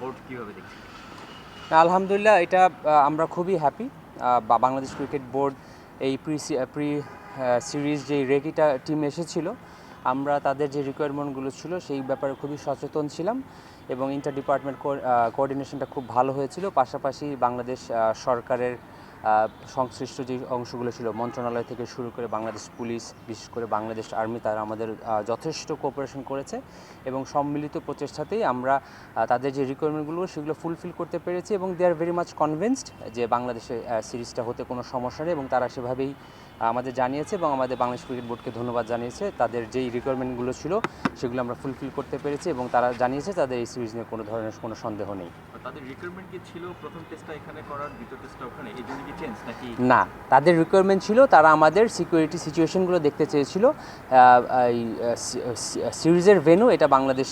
Board কীভাবে দেখছেন আলহামদুলিল্লাহ, এটা আমরা খুবই হ্যাপি বাংলাদেশ ক্রিকেট বোর্ড এই প্রি প্রি সিরিজ যে রেগিটা টিম এসেছিল, আমরা তাদের যে রিকোয়ারমেন্টগুলো ছিল সেই ব্যাপারে খুবই সচেতন ছিলাম এবং ইন্টার ডিপার্টমেন্ট কোঅর্ডিনেশনটা খুব ভালো হয়েছিল। পাশাপাশি বাংলাদেশ সরকারের সংশ্লিষ্ট যে অংশগুলো ছিল, মন্ত্রণালয় থেকে শুরু করে বাংলাদেশ পুলিশ, বিশেষ করে বাংলাদেশ আর্মি, তারা আমাদের যথেষ্ট কোঅপারেশন করেছে এবং সম্মিলিত প্রচেষ্টাতেই আমরা তাদের যে রিকোয়ারমেন্টগুলো সেগুলো ফুলফিল করতে পেরেছি এবং they are very much convinced যে বাংলাদেশে সিরিজটা হতে কোনো সমস্যা নেই এবং তারা সেভাবেই আমাদের জানিয়েছে এবং আমাদের বাংলাদেশ ক্রিকেট বোর্ডকে ধন্যবাদ জানিয়েছে। তাদের যেই রিকোয়ারমেন্টগুলো ছিল, সেগুলো আমরা ফুলফিল করতে পেরেছি এবং তারা জানিয়েছে তাদের এই সিরিজ নিয়ে কোনো ধরনের কোনো সন্দেহ নেই। তাদের রিক্রুটমেন্ট কি ছিল? প্রথম টেস্টটা এখানে করার, দ্বিতীয় টেস্টটা ওখানে, এই জন্য না তাদের রিকোয়ারমেন্ট ছিল তারা আমাদের সিকিউরিটি সিচুয়েশনগুলো দেখতে চেয়েছিল। এই সিরিজের ভেনু এটা বাংলাদেশ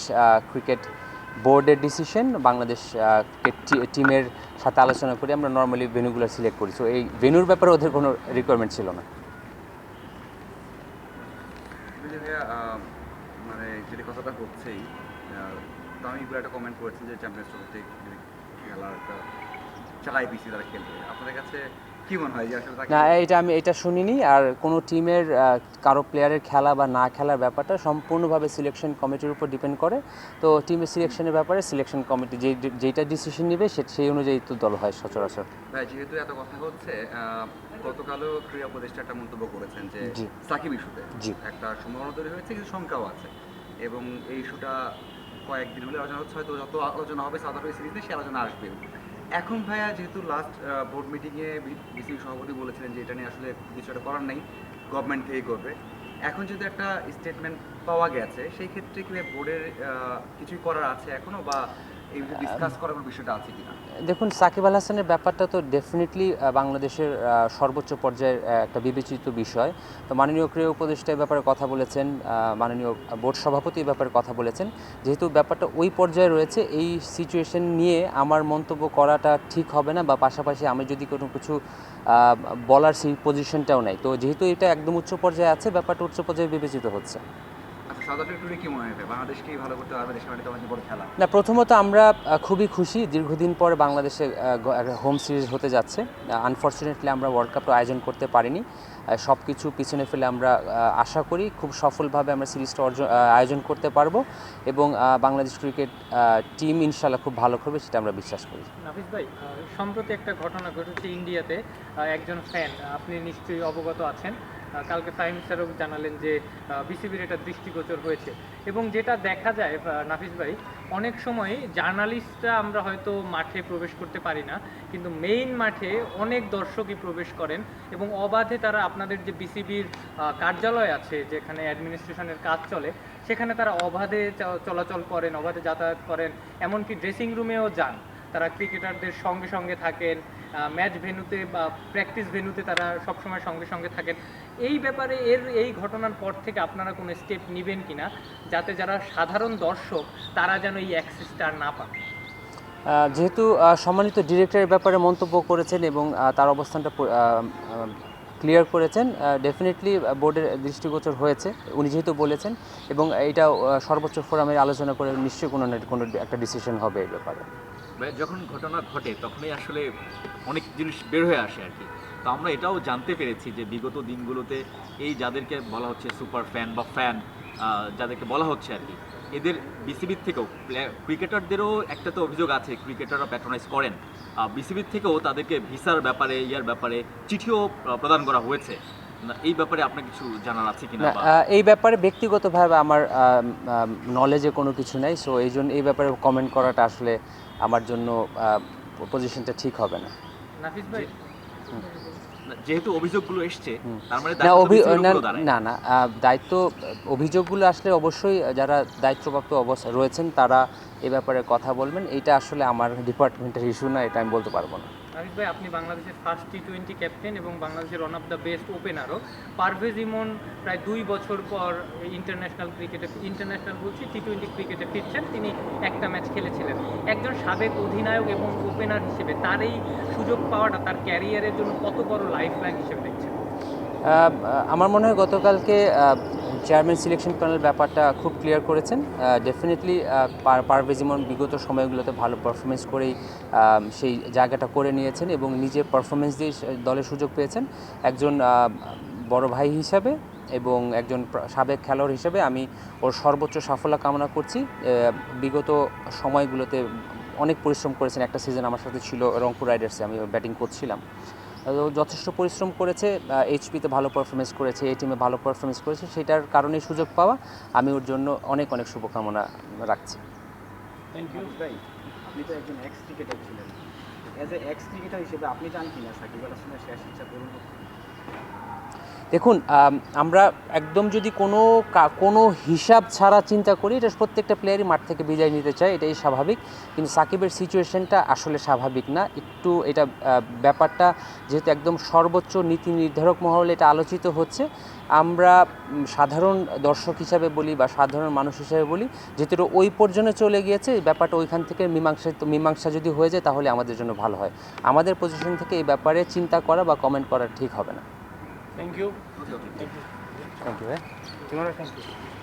ক্রিকেট বোর্ডের ডিসিশন বাংলাদেশ টিমের সাথে আলোচনা করে আমরা নর্মালি ভেনুগুলো সিলেক্ট করি। সো এই ভেনুর ব্যাপারে ওদের কোনো রিকোয়ারমেন্ট ছিল না। মানে যেটা কথাটা হচ্ছেই তো আমি একটা কমেন্ট করেছি যে চ্যাম্পিয়ন্স ট্রফিতে খেলার একটা চালাই পিসি তারা খেলবে। আপনাদের কাছে কি মনে হয় যে আসলে না এটা আমি এটা শুনিনি আর কোনো টিমের কারও প্লেয়ারের খেলা বা না খেলার ব্যাপারটা সম্পূর্ণভাবে সিলেকশন কমিটির উপর ডিপেন্ড করে। তো টিমের সিলেকশনের ব্যাপারে সিলেকশন কমিটি যেই যেইটা ডিসিশন নেবে সেই অনুযায়ী তো দল হয় সচরাচর। ভাই যেহেতু এত কথা হচ্ছে গতকালও ক্রীড়া উপদেষ্টা একটা মন্তব্য করেছেন যে। সাকিব ইস্যুতে। একটা সম্ভাবনা তৈরি হয়েছে কিছু শঙ্কাও আছে। এবং এই ইস্যুটা কয়েকদিন হলে আলোচনা হচ্ছে হয়তো যত আলোচনা হবে সাউথ আফ্রিকা সিরিজে সে আলোচনা আসবে এখন ভাইয়া যেহেতু লাস্ট বোর্ড মিটিংয়ে বিসিবি সভাপতি বলেছিলেন যে এটা নিয়ে আসলে কিছু একটা করার নেই গভর্নমেন্ট থেকেই করবে। এখন যদি একটা স্টেটমেন্ট পাওয়া গেছে, সেই ক্ষেত্রে কি বোর্ডের কিছুই করার আছে এখনও বা দেখুন, সাকিব আল হাসানের ব্যাপারটা তো ডেফিনেটলি বাংলাদেশের সর্বোচ্চ পর্যায়ের একটা বিবেচিত বিষয়। তো মাননীয় ক্রীড়া উপদেষ্টা ব্যাপারে কথা বলেছেন মাননীয় বোর্ড সভাপতি ব্যাপারে কথা বলেছেন। যেহেতু ব্যাপারটা ওই পর্যায়ে রয়েছে, এই সিচুয়েশন নিয়ে আমার মন্তব্য করাটা ঠিক হবে না বা পাশাপাশি আমি যদি কোনো কিছু বলার সেই পজিশনটাও নাই। তো যেহেতু এটা একদম উচ্চ পর্যায়ে আছে, ব্যাপারটা উচ্চ পর্যায়ে বিবেচিত হচ্ছে। সাউথ আফ্রিকা টুরে কি মনে হয়? ভাই? ভালো করতে পারবে? দেশের মাটিতে অনেক বড় খেলা। না প্রথমত আমরা খুবই খুশি দীর্ঘদিন পর বাংলাদেশে হোম সিরিজ হতে যাচ্ছে। আনফর্চুনেটলি আমরা ওয়ার্ল্ড কাপটা আয়োজন করতে পারিনি। সব কিছু পিছনে ফেলে আমরা আশা করি খুব সফলভাবে আমরা সিরিজটা অর্জন আয়োজন করতে পারব এবং বাংলাদেশ ক্রিকেট টিম ইনশাল্লাহ খুব ভালো করবে সেটা আমরা বিশ্বাস করি। নাফিস ভাই সম্প্রতি একটা ঘটনা ঘটেছে ইন্ডিয়াতে একজন ফ্যান আপনি নিশ্চয়ই অবগত আছেন। কালকে ফাহিম স্যারও জানালেন যে বিসিবির এটা দৃষ্টিগোচর হয়েছে। এবং যেটা দেখা যায় নাফিস ভাই, অনেক সময় জার্নালিস্টরা আমরা হয়তো মাঠে প্রবেশ করতে পারি না, কিন্তু মেইন মাঠে অনেক দর্শকই প্রবেশ করেন এবং অবাধে তারা আপনাদের যে বিসিবির কার্যালয় আছে, যেখানে অ্যাডমিনিস্ট্রেশনের কাজ চলে, সেখানে তারা অবাধে চলাচল করেন, অবাধে যাতায়াত করেন, এমনকি ড্রেসিং রুমেও যান। তারা ক্রিকেটারদের সঙ্গে সঙ্গে থাকেন ম্যাচ ভেন্যুতে বা প্র্যাকটিস ভেন্যুতে তারা সবসময় সঙ্গে সঙ্গে থাকেন। এই ব্যাপারে এর এই ঘটনার পর থেকে আপনারা কোনো স্টেপ নেবেন কিনা? যাতে যারা সাধারণ দর্শক, তারা যেন এই অ্যাক্সেসটা না পান যেহেতু সম্মানিত ডিরেক্টরের ব্যাপারে মন্তব্য করেছেন এবং তার অবস্থানটা ক্লিয়ার করেছেন ডেফিনেটলি বোর্ডের দৃষ্টিগোচর হয়েছে, উনি যেহেতু বলেছেন এবং এটা সর্বোচ্চ ফোরামের আলোচনা করে নিশ্চয়ই কোনো না কোনো একটা ডিসিশন হবে এই ব্যাপারে। যখন ঘটনা ঘটে, তখনই আসলে অনেক জিনিস বের হয়ে আসে আর কি। তো আমরা এটাও জানতে পেরেছি যে বিগত দিনগুলোতে এই যাদেরকে বলা হচ্ছে সুপার ফ্যান বা ফ্যান যাদেরকে বলা হচ্ছে আর কি, এদের বিসিবির থেকেও ক্রিকেটারদেরও একটা তো অভিযোগ আছে ক্রিকেটাররা প্যাট্রোনাইজ করেন। বিসিবির থেকেও তাদেরকে ভিসার ব্যাপারে, ইয়ার ব্যাপারে চিঠিও প্রদান করা হয়েছে। এই ব্যাপারে আপনার কিছু জানার আছে কিনা এই ব্যাপারে ব্যক্তিগতভাবে আমার নলেজে কোনো কিছু নাই সো এই জন্য এই ব্যাপারে কমেন্ট করাটা আসলে আমার জন্য পজিশনটা ঠিক হবে না। নাফিস ভাই? না, যেহেতু অভিযোগগুলো এসছে তার মানে না না না না আহ, দায়িত্ব অভিযোগগুলো আসলে অবশ্যই যারা দায়িত্বপ্রাপ্ত অবস্থা রয়েছেন তারা এ ব্যাপারে কথা বলবেন। এটা আসলে আমার ডিপার্টমেন্টের ইস্যু না এটা আমি বলতে পারব না। নাফিস ভাই, আপনি বাংলাদেশের ফার্স্ট টি টোয়েন্টি ক্যাপ্টেন এবং বাংলাদেশের ওয়ান অফ দ্য বেস্ট ওপেনারও পারভেজ ইমন প্রায় দুই বছর পর ইন্টারন্যাশনাল ক্রিকেটে ইন্টারন্যাশনাল বলছি টি টোয়েন্টি ক্রিকেটে ফিরছেন। তিনি একটা ম্যাচ খেলেছিলেন। একজন সাবেক অধিনায়ক এবং ওপেনার হিসেবে তার এই সুযোগ পাওয়াটা, তার ক্যারিয়ারের জন্য কত বড় লাইফ লাইন হিসেবে দেখছেন? আমার মনে হয় গতকালকে চেয়ারম্যান সিলেকশন প্যানেল ব্যাপারটা খুব ক্লিয়ার করেছেন। ডেফিনেটলি পারভেজ ইমন বিগত সময়গুলোতে ভালো পারফরমেন্স করেই সেই জায়গাটা করে নিয়েছেন এবং নিজের পারফরমেন্স দিয়ে দলের সুযোগ পেয়েছেন। একজন বড় ভাই হিসাবে এবং একজন সাবেক খেলোয়াড় হিসেবে আমি ওর সর্বোচ্চ সাফল্য কামনা করছি। বিগত সময়গুলোতে অনেক পরিশ্রম করেছেন। একটা সিজন আমার সাথে ছিল রংপুর রাইডার্সে আমি ব্যাটিং করছিলাম। যথেষ্ট পরিশ্রম করেছে এইচপিতে ভালো পারফরমেন্স করেছে এই টিমে ভালো পারফরমেন্স করেছে সেটার কারণেই সুযোগ পাওয়া। আমি ওর জন্য অনেক অনেক শুভকামনা রাখছি। থ্যাংক ইউ ভাই আপনি তো একজন এক্স ক্রিকেটার ছিলেন। অ্যাজ এ এক্স ক্রিকেটার হিসেবে আপনি চান কিনা সাকিব আল হাসানের শেষ ইচ্ছা পূরণ হোক? দেখুন আমরা একদম যদি কোনো কোনো হিসাব ছাড়া চিন্তা করি, এটা প্রত্যেকটা প্লেয়ারই মাঠ থেকে বিদায় নিতে চায়, এটাই স্বাভাবিক। কিন্তু সাকিবের সিচুয়েশনটা আসলে স্বাভাবিক না। একটু এটা ব্যাপারটা যেহেতু একদম সর্বোচ্চ নীতি নির্ধারক মহলে এটা আলোচিত হচ্ছে, আমরা সাধারণ দর্শক হিসাবে বলি বা সাধারণ মানুষ হিসাবে বলি, যেহেতু ওই পর্যন্ত চলে গিয়েছে ব্যাপারটা ওইখান থেকে মীমাংসা মীমাংসা যদি হয়ে যায়, তাহলে আমাদের জন্য ভালো হয়। আমাদের পজিশন থেকে এই ব্যাপারে চিন্তা করা বা কমেন্ট করা ঠিক হবে না। থ্যাংক ইউ থ্যাংক ইউ তোমার থ্যাংক ইউ